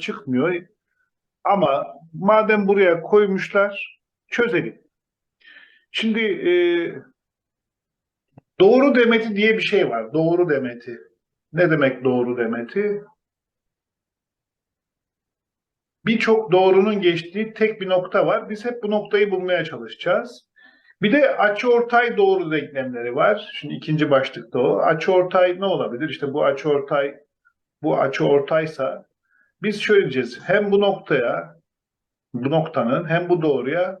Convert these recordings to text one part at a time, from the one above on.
çıkmıyor. Ama madem buraya koymuşlar çözelim. Şimdi e, doğru demeti diye bir şey var. Doğru demeti. Ne demek doğru demeti? Birçok doğrunun geçtiği tek bir nokta var. Biz hep bu noktayı bulmaya çalışacağız. Bir de açıortay doğru denklemleri var. Şimdi ikinci başlıkta o. Açıortay ne olabilir? İşte bu açıortay bu açıortaysa biz şöyle diyeceğiz. Hem bu noktaya bu noktanın hem bu doğruya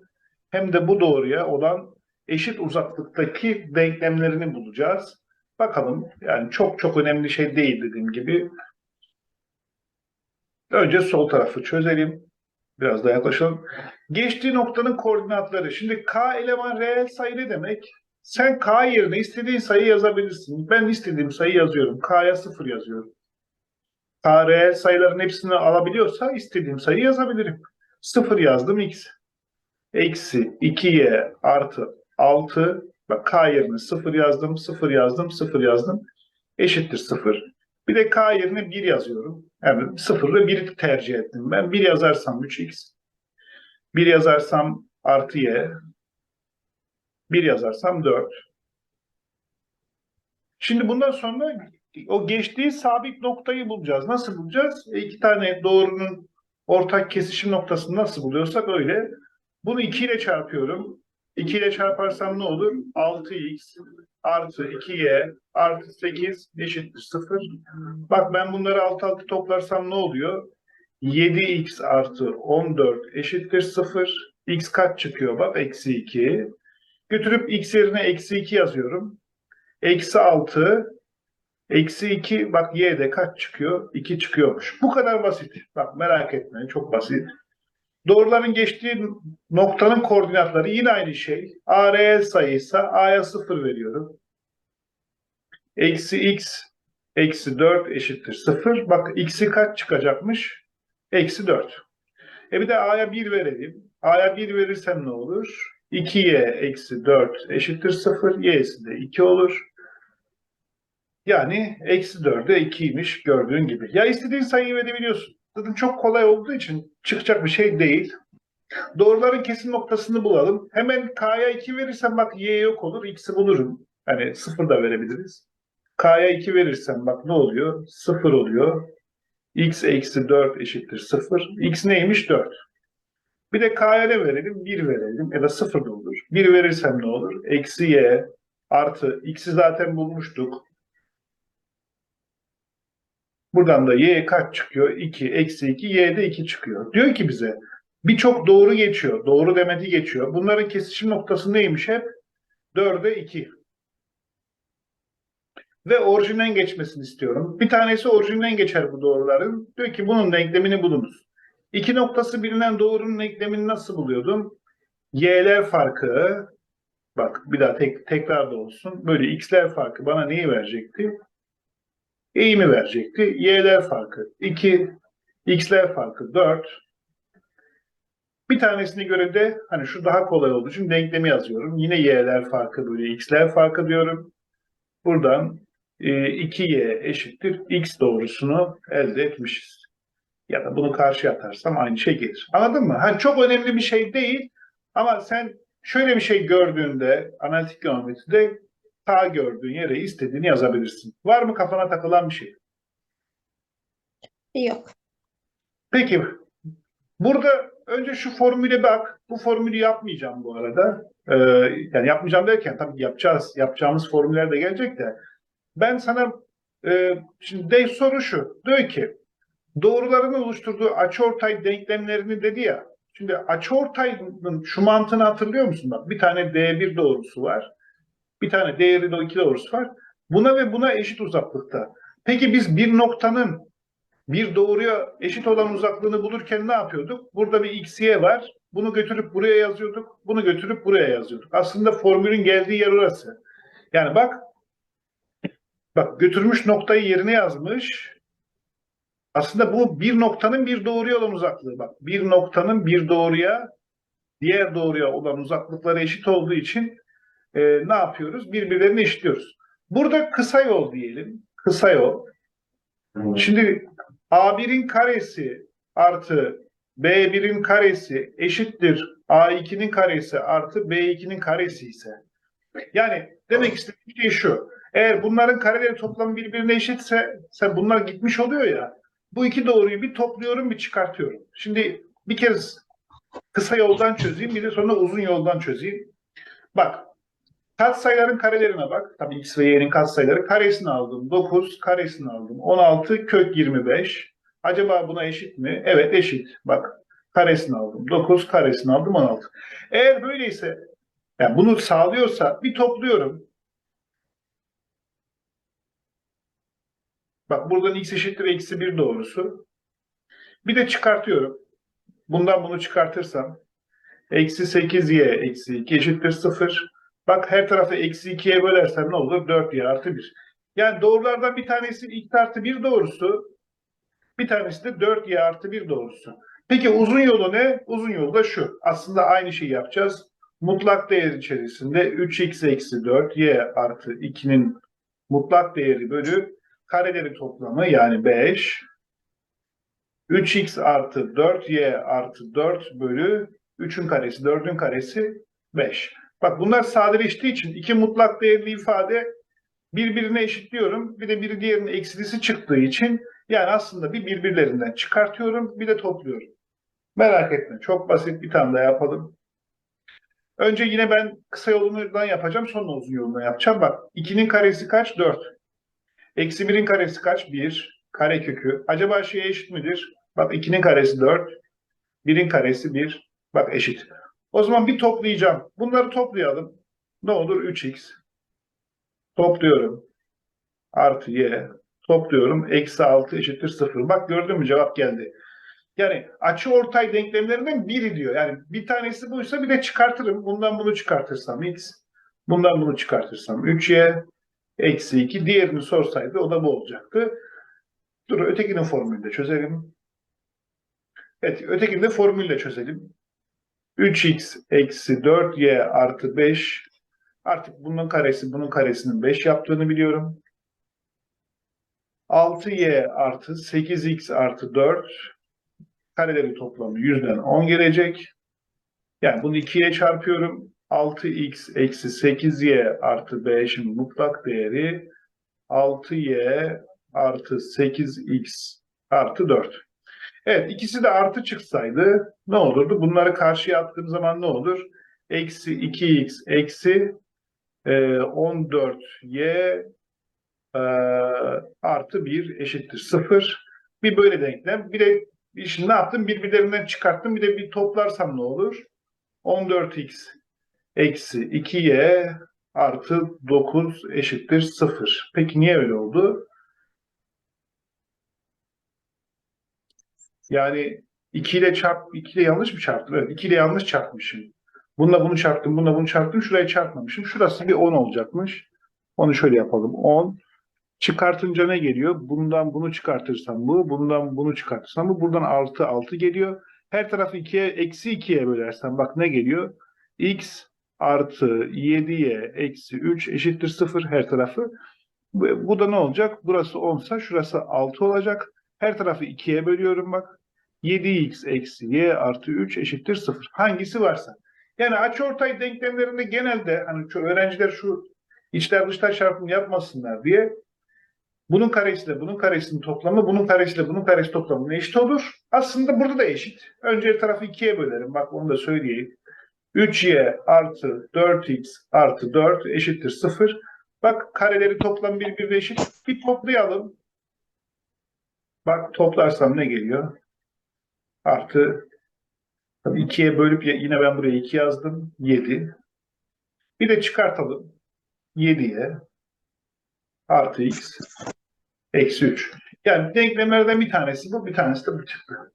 hem de bu doğruya olan eşit uzaklıktaki denklemlerini bulacağız. Bakalım yani çok çok önemli şey değil dediğim gibi. Önce sol tarafı çözelim. Biraz daha yaklaşalım. Geçtiği noktanın koordinatları. Şimdi k eleman reel sayı ne demek? Sen k yerine istediğin sayı yazabilirsin. Ben istediğim sayı yazıyorum. k'ya 0 yazıyorum. Reel sayıların hepsini alabiliyorsa istediğim sayı yazabilirim. 0 yazdım x. Eksi 2y artı 6. Bak k yerine 0 yazdım, 0 yazdım, 0 yazdım. Eşittir 0. Bir de k yerine 1 yazıyorum. Yani 0 ve 1'i tercih ettim. Ben 1 yazarsam 3x. 1 yazarsam artı y. 1 yazarsam 4. Şimdi bundan sonra o geçtiği sabit noktayı bulacağız. Nasıl bulacağız? E, iki tane doğrunun ortak kesişim noktasını nasıl buluyorsak öyle. Bunu 2 ile çarpıyorum. 2 ile çarparsam ne olur? 6x artı 2y artı 8 eşittir 0. Bak ben bunları alt alta toplarsam ne oluyor? 7x artı 14 eşittir 0. x kaç çıkıyor? Bak eksi 2. Götürüp x yerine eksi 2 yazıyorum. Eksi 6 eksi 2 bak y'de kaç çıkıyor? 2 çıkıyormuş. Bu kadar basit. Bak merak etmeyin çok basit. Doğruların geçtiği noktanın koordinatları yine aynı şey. A reel sayıysa A'ya 0 veriyorum. Eksi x eksi 4 eşittir 0. Bak x'i kaç çıkacakmış? Eksi 4. E bir de A'ya 1 verelim. A'ya 1 verirsem ne olur? 2y eksi 4 eşittir 0. Y'si de 2 olur. Yani eksi 4'e 2'ymiş gördüğün gibi. Ya istediğin sayıyı verebiliyorsun. Zaten çok kolay olduğu için çıkacak bir şey değil. Doğruların kesim noktasını bulalım. Hemen k'ya 2 verirsem bak y yok olur. x'i bulurum. Hani 0 da verebiliriz. k'ya 2 verirsem bak ne oluyor? 0 oluyor. x eksi 4 eşittir 0. x neymiş? 4. Bir de k'ya ne verelim? 1 verelim. Ya da 0 da olur. 1 verirsem ne olur? Eksi y artı x'i zaten bulmuştuk. Buradan da y kaç çıkıyor? 2, eksi 2, y de 2 çıkıyor. Diyor ki bize birçok doğru geçiyor. Doğru demeti geçiyor. Bunların kesişim noktası neymiş hep? 4'e 2. Ve orijinden geçmesini istiyorum. Bir tanesi orijinden geçer bu doğruların. Diyor ki bunun denklemini bulunuz. İki noktası bilinen doğrunun denklemini nasıl buluyordum? Y'ler farkı, bak bir daha tek, tekrar da olsun. Böyle x'ler farkı bana neyi verecekti? Eğimi verecekti. Y'ler farkı 2, x'ler farkı 4. Bir tanesine göre de hani şu daha kolay olduğu için denklemi yazıyorum. Yine y'ler farkı böyle x'ler farkı diyorum. Buradan e, 2y eşittir x doğrusunu elde etmişiz. Ya da bunu karşıya atarsam aynı şey gelir. Anladın mı? Hani çok önemli bir şey değil ama sen şöyle bir şey gördüğünde analitik geometride K gördüğün yere istediğini yazabilirsin. Var mı kafana takılan bir şey? Yok. Peki burada önce şu formüle bak. Bu formülü yapmayacağım bu arada. Ee, yani yapmayacağım derken tabii yapacağız. Yapacağımız formüller de gelecek de. Ben sana e, şimdi de soru şu. Diyor ki doğruların oluşturduğu açıortay denklemlerini dedi ya. Şimdi açıortayın şu mantığını hatırlıyor musun? Bak bir tane D1 doğrusu var. Bir tane değeri de iki doğrusu var. Buna ve buna eşit uzaklıkta. Peki biz bir noktanın bir doğruya eşit olan uzaklığını bulurken ne yapıyorduk? Burada bir x, y var. Bunu götürüp buraya yazıyorduk. Bunu götürüp buraya yazıyorduk. Aslında formülün geldiği yer orası. Yani bak bak götürmüş noktayı yerine yazmış. Aslında bu bir noktanın bir doğruya olan uzaklığı. Bak bir noktanın bir doğruya diğer doğruya olan uzaklıkları eşit olduğu için e, ne yapıyoruz? Birbirlerini eşitliyoruz. Burada kısa yol diyelim. Kısa yol. Şimdi A1'in karesi artı B1'in karesi eşittir A2'nin karesi artı B2'nin karesi ise yani demek istediğim şey şu. Eğer bunların kareleri toplamı birbirine eşitse sen bunlar gitmiş oluyor ya. Bu iki doğruyu bir topluyorum bir çıkartıyorum. Şimdi bir kez kısa yoldan çözeyim bir de sonra uzun yoldan çözeyim. Bak katsayıların karelerine bak. Tabii x ve y'nin katsayıları. Karesini aldım. 9 karesini aldım. 16 kök 25. Acaba buna eşit mi? Evet eşit. Bak karesini aldım. 9 karesini aldım 16. Eğer böyleyse yani bunu sağlıyorsa bir topluyorum. Bak buradan x eşittir eksi 1 doğrusu. Bir de çıkartıyorum. Bundan bunu çıkartırsam eksi 8y eksi 2 eşittir 0. Bak her tarafı eksi 2'ye bölersem ne olur? 4y artı 1. Yani doğrulardan bir tanesi x artı 1 doğrusu. Bir tanesi de 4y artı 1 doğrusu. Peki uzun yolu ne? Uzun yolu da şu. Aslında aynı şeyi yapacağız. Mutlak değer içerisinde 3x eksi 4y artı 2'nin mutlak değeri bölü kareleri toplamı yani 5 3x artı 4y artı 4 bölü 3'ün karesi 4'ün karesi 5. Bak bunlar sadeleştiği için iki mutlak değerli ifade birbirine eşitliyorum. Bir de biri diğerinin eksilisi çıktığı için yani aslında bir birbirlerinden çıkartıyorum bir de topluyorum. Merak etme çok basit bir tane daha yapalım. Önce yine ben kısa yolundan yapacağım sonra uzun yolundan yapacağım. Bak 2'nin karesi kaç? 4. Eksi 1'in karesi kaç? 1. Kare kökü. Acaba şeye eşit midir? Bak 2'nin karesi 4. 1'in karesi 1. Bak eşit. O zaman bir toplayacağım. Bunları toplayalım. Ne olur? 3x. Topluyorum. Artı y. Topluyorum. Eksi 6 eşittir 0. Bak gördün mü cevap geldi. Yani açı ortay denklemlerinden biri diyor. Yani bir tanesi buysa bir de çıkartırım. Bundan bunu çıkartırsam x. Bundan bunu çıkartırsam 3y. Eksi 2. Diğerini sorsaydı o da bu olacaktı. Dur ötekinin formülünü de çözelim. Evet ötekini de formülle çözelim. 3x eksi 4y artı 5 artık bunun karesi bunun karesinin 5 yaptığını biliyorum. 6y artı 8x artı 4 kareleri toplamı 100'den 10 gelecek. Yani bunu 2'ye çarpıyorum. 6x eksi 8y artı 5'in mutlak değeri 6y artı 8x artı 4. Evet ikisi de artı çıksaydı ne olurdu? Bunları karşıya attığım zaman ne olur? Eksi 2x eksi e, 14y e, artı 1 eşittir 0. Bir böyle denklem. Bir de şimdi ne yaptım? Birbirlerinden çıkarttım. Bir de bir toplarsam ne olur? 14x eksi 2y artı 9 eşittir 0. Peki niye öyle oldu? Yani 2 ile çarp 2 ile yanlış mı çarptım? Evet 2 ile yanlış çarpmışım. Bununla bunu çarptım, bununla bunu çarptım. Şurayı çarpmamışım. Şurası bir 10 olacakmış. Onu şöyle yapalım. 10. Çıkartınca ne geliyor? Bundan bunu çıkartırsam bu, bundan bunu çıkartırsam bu. Buradan 6, 6 geliyor. Her tarafı 2'ye, eksi 2'ye bölersem bak ne geliyor? x artı 7y eksi 3 eşittir 0 her tarafı. Bu, bu da ne olacak? Burası 10 sa şurası 6 olacak. Her tarafı 2'ye bölüyorum bak. 7x eksi y artı 3 eşittir 0. Hangisi varsa. Yani açıortay denklemlerinde genelde hani şu öğrenciler şu içler dışlar çarpımı yapmasınlar diye bunun karesiyle bunun karesinin toplamı bunun karesiyle bunun karesi toplamı eşit olur. Aslında burada da eşit. Önce tarafı 2'ye bölerim. Bak onu da söyleyeyim. 3y artı 4x artı 4 eşittir 0. Bak kareleri toplam birbirine eşit. Bir toplayalım. Bak toplarsam ne geliyor? Artı tabii 2'ye bölüp yine ben buraya 2 yazdım. 7. Bir de çıkartalım. 7'ye artı x eksi 3. Yani denklemlerden bir tanesi bu, bir tanesi de bu çıktı.